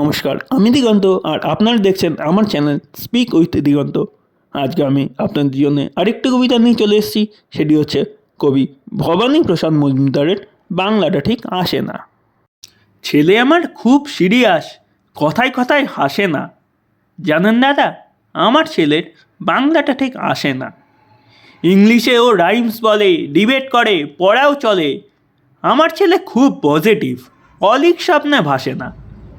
নমস্কার, আমি দিগন্ত আর আপনারা দেখছেন আমার চ্যানেল স্পিক উইথ দিগন্ত। আজকে আমি আপনাদের জন্য আরেকটি কবিতা নিয়ে চলে এসেছি, সেটি হচ্ছে কবি ভবানী প্রসাদ মজুমদারের বাংলাটা ঠিক আসে না। ছেলে আমার খুব সিরিয়াস, কথায় কথায় হাসে না। জানেন দাদা, আমার ছেলের বাংলাটা ঠিক আসে না। ইংলিশে ও রাইমস বলে, ডিবেট করে, পড়াও চলে। আমার ছেলে খুব পজিটিভ, অলিক স্বপ্নে ভাসে না।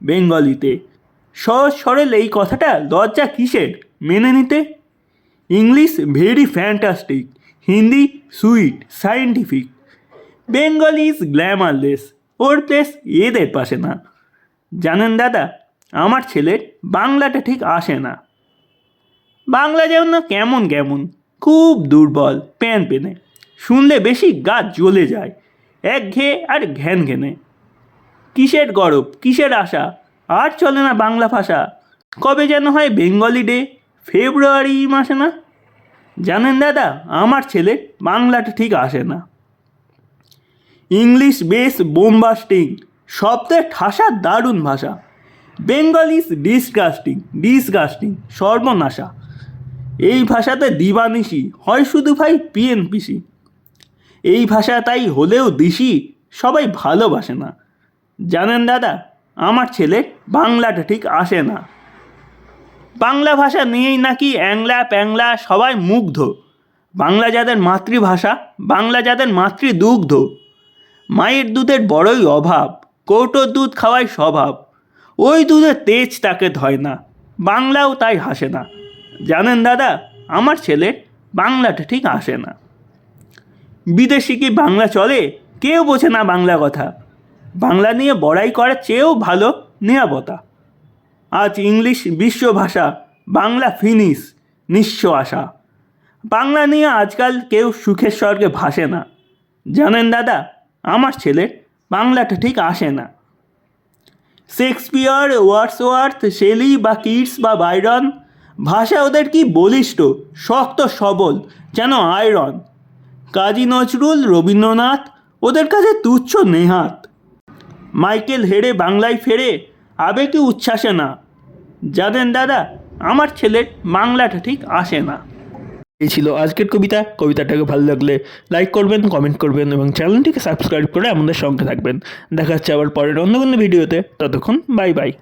বেঙ্গলিতে। সহজ সরল এই কথাটা লজ্জা কিসের? মেনে নিতে? English very fantastic, Hindi sweet scientific Bengali is glamourless, or place এদের পাশে না। জানেন দাদা, আমার ছেলের বাংলাটা ঠিক আসে না। বাংলা যেমন কেমন কেমন, খুব দুর্বল প্যান পেনে শুনলে বেশি গা জ্বলে যায় এক ঘে আর ঘ্যান ঘেনে কিসের গরব, কিসের আশা? আর চলে না বাংলা ভাষা। কবে যেন হয় বেঙ্গলি ডে, ফেব্রুয়ারি মাসে না? জানেন দাদা, আমার ছেলে বাংলাটা ঠিক আসে না। ইংলিশ বেশ বোমবাস্টিং শব্দের ঠাসা দারুণ ভাষা। বেঙ্গল ইজ ডিসগাস্টিং ডিসগাস্টিং সর্বনাশা। এই ভাষাতে দিবানিশি, হয় শুধু ভাই পিএনপিসি। এই ভাষা তাই হলেও দিশি, সবাই ভালোবাসে না। জানেন দাদা, আমার ছেলে বাংলাটা ঠিক আসে না। বাংলা ভাষা নিয়েই নাকি অ্যাংলা প্যাংলা সবাই মুগ্ধ। বাংলা যাদের মাতৃভাষা, বাংলা যাদের মাতৃদুগ্ধ। মায়ের দুধের বড়ই অভাব, কৌটোর দুধ খাওয়াই স্বভাব। ওই দুধের তেজ তাকে ধয় না, বাংলাও তাই হাসে না। জানেন দাদা, আমার ছেলে বাংলাটা ঠিক আসে না। বিদেশি কি বাংলা চলে? কেউ বোঝে না বাংলা কথা। বাংলা নিয়ে বড়াই করার চেয়েও ভালো নিরাপত্তা। আজ ইংলিশ বিশ্ব ভাষা বাংলা ফিনিশ, নিঃস্ব আশা। বাংলা নিয়ে আজকাল কেউ সুখের স্বর্গে ভাসে না। জানেন দাদা, আমার ছেলে বাংলাটা ঠিক আসে না। শেক্সপিয়ার, ওয়ার্ডসওয়ার্থ, শেলি বা কিডস বা বাইরন, ভাষা ওদের কি বলিষ্ঠ, শক্ত, সবল, যেন আয়রন। কাজী নজরুল, রবীন্দ্রনাথ, ওদের কাছে তুচ্ছ নেহাত। মাইকেল হেরে বাংলায় ফেরে আবেগে উচ্ছ্বাসে না। জানেন দাদা, আমার ছেলের বাংলাটা ঠিক আসে না। এই ছিল আজকের কবিতা। কবিতাটাকে ভালো লাগলে লাইক করবেন কমেন্ট করবেন এবং চ্যানেলটিকে সাবস্ক্রাইব করে আমাদের সঙ্গে থাকবেন। দেখা হচ্ছে আবার পরের অন্য কোনো ভিডিওতে ততক্ষণ বাই বাই